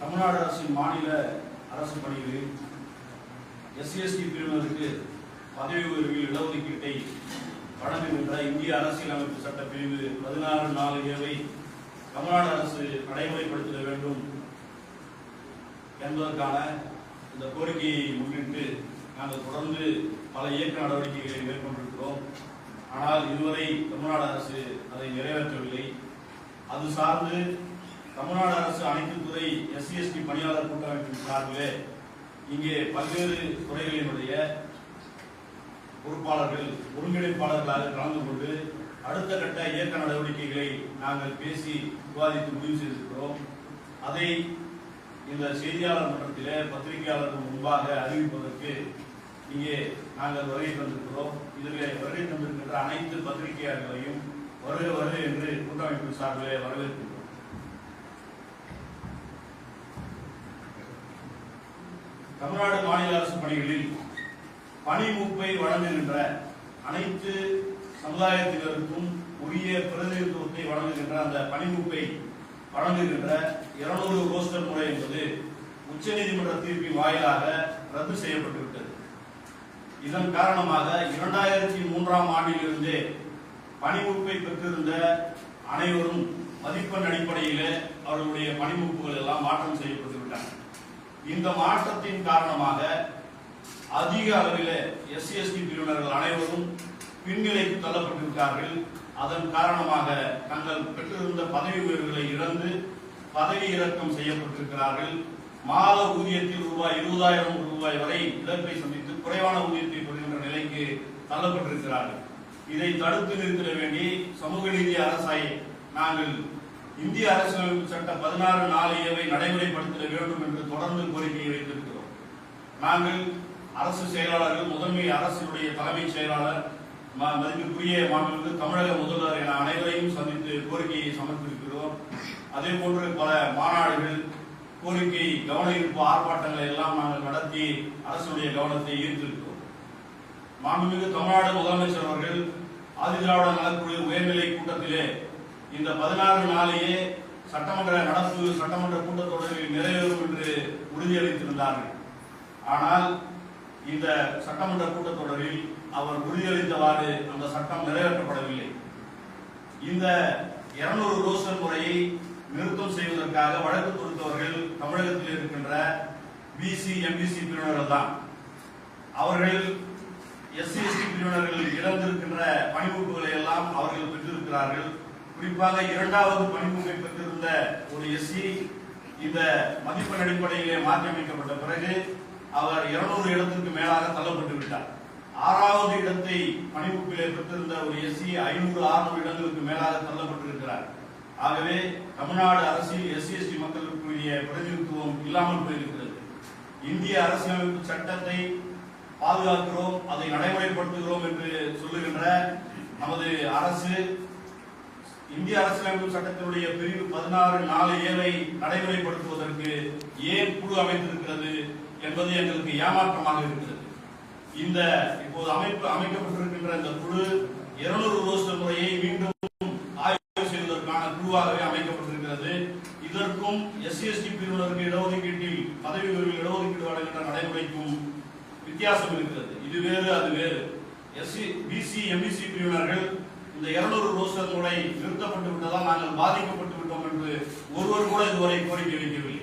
தமிழ்நாடு அரசின் மாநில அரசு பணிகளில் எஸ்சிஎஸ்டி பிரிவினருக்கு பதவி உயர்வில் இடஒதுக்கீட்டை வழங்குகின்ற இந்திய அரசியலமைப்பு சட்ட பிரிவு பதினாறு நாலு ஏவை தமிழ்நாடு அரசு நடைமுறைப்படுத்த வேண்டும் என்பதற்கான இந்த கோரிக்கையை முன்னிட்டு நாங்கள் தொடர்ந்து பல இயக்க நடவடிக்கைகளை மேற்கொண்டிருக்கிறோம். ஆனால் இதுவரை தமிழ்நாடு அரசு அதை நிறைவேற்றவில்லை. அது சார்ந்து தமிழ்நாடு அரசு அனைத்து துறை எஸ்சி எஸ்டி பணியாளர் கூட்டமைப்பின் சார்பிலே இங்கே பல்வேறு துறைகளினுடைய பொறுப்பாளர்கள் ஒருங்கிணைப்பாளர்களாக கலந்து கொண்டு அடுத்த கட்ட இயக்க நடவடிக்கைகளை நாங்கள் பேசி விவாதித்து முடிவு செய்திருக்கிறோம். அதை இந்த செய்தியாளர் மன்றத்திலே பத்திரிகையாளர்கள் முன்பாக அறிவிப்பதற்கு இங்கே நாங்கள் வருகை தந்திருக்கிறோம். இதில் வருகை தந்திருக்கின்ற அனைத்து பத்திரிகையாளர்களையும் வருக வருக என்று கூட்டமைப்பு சார்பிலே வரவேற்கின்றோம். தமிழ்நாடு மாநில அரசு பணிகளில் பணி மூப்பை வழங்குகின்ற அனைத்து சமுதாயத்தினருக்கும் உரிய பிரதிநிதித்துவத்தை வழங்குகின்ற அந்த பணிமூப்பை வழங்குகின்ற இருநூறு ரோஸ்டர் முறை என்பது உச்சநீதிமன்ற தீர்ப்பின் வாயிலாக ரத்து செய்யப்பட்டுவிட்டது. இதன் காரணமாக இரண்டாயிரத்தி மூன்றாம் ஆண்டிலிருந்தே பணிமுப்பை பெற்றிருந்த அனைவரும் மதிப்பெண் அடிப்படையில் அவர்களுடைய பணிமுப்புகள் எல்லாம் மாற்றம் செய்யப்பட்டு விட்டன இந்த மாற்றத்தின் காரணமாக அதிக அளவில் எஸ்சி எஸ்டி பிரிவினர்கள் அனைவரும் பின்னிலைக்கு தள்ளப்பட்டிருக்கிறார்கள் அதன் காரணமாக தங்கள் பெற்றிருந்த பதவி உயர்வுகளை இழந்து பதவி இறக்கம் செய்யப்பட்டிருக்கிறார்கள். மாத ஊதியத்தில் ரூபாய் இருபதாயிரம் ரூபாய் வரை இழப்பை சந்தித்து குறைவான ஊதியத்தை பெறுகின்ற நிலைக்கு தள்ளப்பட்டிருக்கிறார்கள். இதை தடுத்து நிறுத்திட வேண்டி சமூக நீதி அரசாய் நாங்கள் இந்திய அரசியலமைப்பு சட்ட பதினாறு நாலு ஏவை நடைமுறைப்படுத்திட வேண்டும் என்று தொடர்ந்து கோரிக்கையை வைத்திருக்கிறோம். நாங்கள் அரசு செயலாளர்கள் முதன்மை அரசினுடைய தலைமைச் செயலாளர் ம- மதிப்பிற்குரிய மாண்புமிகு தமிழக முதல்வர் என அனைவரையும் சந்தித்து கோரிக்கையை சமர்ப்பிருக்கிறோம் அதே போன்று பல மாநாடுகள் கோரிக்கை கவன ஈர்ப்பு ஆர்ப்பாட்டங்களை எல்லாம் நாங்கள் நடத்தி அரசுடைய கவனத்தை ஈர்த்திருக்கிறோம். மாண்புமிகு தமிழ்நாடு முதலமைச்சர் அவர்கள் ஆதிதிராவிட நலக்குழு உயர்நிலை கூட்டத்திலே இந்த பதினாறு நாளையே சட்டமன்ற நடப்பு சட்டமன்ற கூட்டத்தொடரில் நிறைவேறும் என்று உறுதியளித்திருந்தார்கள். ஆனால் இந்த சட்டமன்ற கூட்டத்தொடரில் அவர் உறுதியளித்தவாறு அந்த சட்டம் நிறைவேற்றப்படவில்லை. இந்த 200 ரோஸ்டர் முறையை நிறுத்தம் செய்வதற்காக வழக்கு தொடுத்தவர்கள் தமிழகத்தில் இருக்கின்ற பிசி எம்பிசி பிரிவினர்கள் தான். அவர்கள் எஸ்சி எஸ்டி பிரிவினர்கள் இழந்திருக்கின்ற பணிமூப்புகளை எல்லாம் அவர்கள் பெற்றிருக்கிறார்கள். குறிப்பாக இரண்டாவது பணிமூப்பை பெற்றிருந்த ஒரு எஸ்சி இந்த மதிப்பெண் அடிப்படையிலே மாற்றியமைக்கப்பட்ட பிறகு அவர் 200 இடத்திற்கு மேலாக தள்ளப்பட்டு விட்டார் ஆறாவது இடத்தை பணிமூப்பிலே பெற்றிருந்த ஒரு எஸ்சி ஐநூறு ஆறுநூறு இடங்களுக்கு மேலாக தள்ளப்பட்டிருக்கிறார். ஆகவே தமிழ்நாடு அரசியல் எஸ்சி எஸ்டி மக்களுக்குரிய பிரதிநிதித்துவம் இல்லாமல் போயிருக்கிறது. இந்திய அரசியலமைப்பு சட்டத்தை பாதுகாக்கிறோம் அதை நடைமுறைப்படுத்துகிறோம் என்று சொல்லுகின்ற நமது அரசு இந்திய அரசியலமைப்பு சட்டத்தினுடைய பிரிவு பதினாறு நாலு ஏழை நடைமுறைப்படுத்துவதற்கு ஏன் குழு அமைத்திருக்கிறது என்பது எங்களுக்கு ஏமாற்றமாக இருக்கிறது. இந்த இப்போது அமைப்பு அமைக்கப்பட்டிருக்கின்ற இந்த குழு 200 ரோஸ்டர் முறையை மீண்டும் ஆய்வு செய்வதற்கான குழுவாகவே அமைக்கப்பட்டிருக்கிறது. இதற்கும் எஸ்சி எஸ்டி பிரிவினருக்கு இடஒதுக்கீட்டில் பதவி உயர்வில் இடஒதுக்கீடு வழங்குகின்ற நடைமுறைக்கும் வித்தியாசம் இருக்கிறது. இது வேறு அது வேறு. எஸ்சி பிசி எம்பிசி பிரிவினர்கள் இந்த 200 ரோஸ்டர் முறை நிறுத்தப்பட்டு விட்டதால் நாங்கள் பாதிக்கப்பட்டு விட்டோம் என்று ஒருவர் கூட இதுவரை கோரிக்கை வைக்கவில்லை.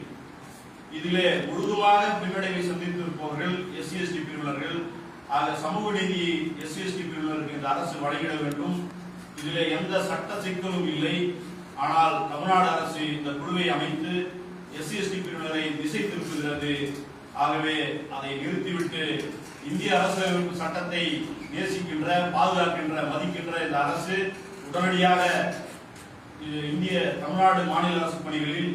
இதிலே முழுதுமாக பின்னடைவை சந்தித்திருப்பவர்கள் எஸ்சி எஸ்டி பிரிவினர்கள். ஆக சமூக நீதி எஸ்சி எஸ்டி பிரிவினருக்கு இந்த அரசு வழங்கிட வேண்டும். இதில் எந்த சட்ட சிக்கலும் இல்லை. ஆனால் தமிழ்நாடு அரசு இந்த குழுவை அமைத்து எஸ்சி எஸ்டி பிரிவினரை திசை திருப்புகிறது. ஆகவே அதை நிறுத்திவிட்டு இந்திய அரசியலமைப்பு சட்டத்தை நேசிக்கின்ற பாதுகாக்கின்ற மதிக்கின்ற இந்த அரசு உடனடியாக இந்திய தமிழ்நாடு மாநில அரசு பணிகளில்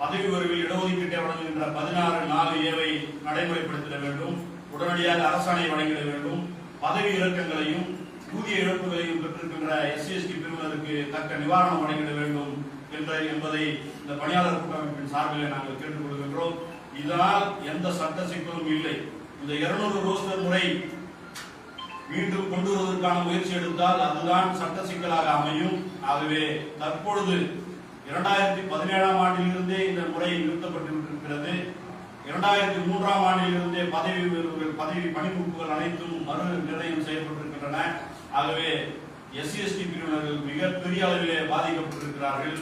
பதவி உயர்வில் இடஒதுக்கீட்டை வழங்குகின்ற பதினாறு நாலு ஏவை நடைமுறைப்படுத்திட வேண்டும். உடனடியாக அரசாணை வழங்கிட வேண்டும். பதவி இறக்கங்களையும் ஊதிய இழப்புகளையும் பெற்றிருக்கின்ற எஸ்சி எஸ்டி பிரிவினருக்கு தக்க நிவாரணம் வழங்கிட வேண்டும் என்ற என்பதை இந்த பணியாளர் கூட்டமைப்பின் சார்பில் நாங்கள் கேட்டுக்கொள்கின்றோம் இதனால் எந்த சட்ட சிக்கலும் இல்லை. இந்த 200 ரோஸ்டர் முறை மீண்டும் கொண்டு வருவதற்கான முயற்சி எடுத்தால் அதுதான் சட்ட சிக்கலாக அமையும். ஆகவே தற்பொழுது இரண்டாயிரத்தி பதினேழாம் ஆண்டிலிருந்தே இந்த முறை விட்டிருக்கிறது இரண்டாயிரத்தி மூன்றாம் ஆண்டிலிருந்தே பதவி உயர்வுகள் பதவி பணிமூப்புகள் அனைத்தும் மறு நிர்ணயம் செய்யப்பட்டிருக்கின்றன. ஆகவே எஸ்சிஎஸ்டி பிரிவினர்கள் மிகப்பெரிய அளவிலே பாதிக்கப்பட்டிருக்கிறார்கள்.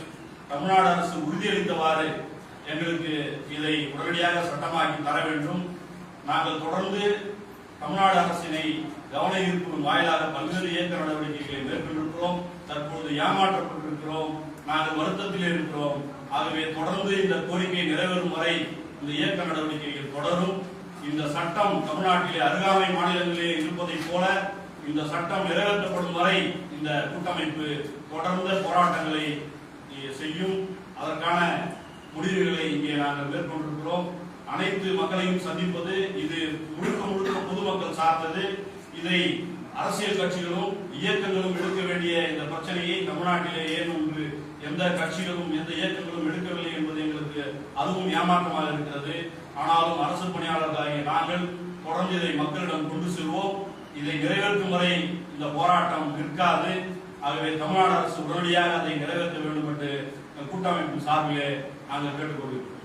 தமிழ்நாடு அரசு உறுதியளித்தவாறு எங்களுக்கு இதை உடனடியாக சட்டமாக்கி தர வேண்டும். நாங்கள் தொடர்ந்து தமிழ்நாடு அரசினை கவன ஈர்ப்பு வாயிலாக பல்வேறு இயக்க நடவடிக்கைகளை மேற்கொண்டிருக்கிறோம். தற்போது ஏமாற்றப்பட்டிருக்கிறோம். நாங்கள் வருத்தத்தில் இருக்கிறோம். ஆகவே தொடர்ந்து இந்த கோரிக்கை நிறைவேறும் வரை இந்த இயக்க நடவடிக்கைகள் தொடரும். இந்த சட்டம் தமிழ்நாட்டிலே அருகாமை மாநிலங்களிலே இருப்பதைப் போல இந்த சட்டம் நிறைவேற்றப்படும் வரை இந்த கூட்டமைப்பு தொடர்ந்த போராட்டங்களை செய்யும். அதற்கான முடிவுகளை இங்கே நாங்கள் மேற்கொண்டிருக்கிறோம். அனைத்து மக்களையும் சந்திப்பது இது முழுக்க முழுக்க பொதுமக்கள் சார்ந்தது. இதை அரசியல் கட்சிகளும் இயக்கங்களும் எடுக்க வேண்டிய இந்த பிரச்சனையை தமிழ்நாட்டிலே ஏன் எந்த கட்சிகளும் எந்த இயக்கங்களும் எடுக்கவில்லை என்பது எங்களுக்கு அதுவும் ஏமாற்றமாக இருக்கிறது. ஆனாலும் அரசு பணியாளர்களாகிய நாங்கள் தொடர்ந்து இதை மக்களிடம் கொண்டு செல்வோம். இதை நிறைவேற்றும் வரை இந்த போராட்டம் நிற்காது. ஆகவே தமிழ்நாடு அரசு உடனடியாக அதை நிறைவேற்ற வேண்டும் என்று கூட்டமைப்பு சார்பிலே நாங்கள் கேட்டுக்கொள்கிறோம்.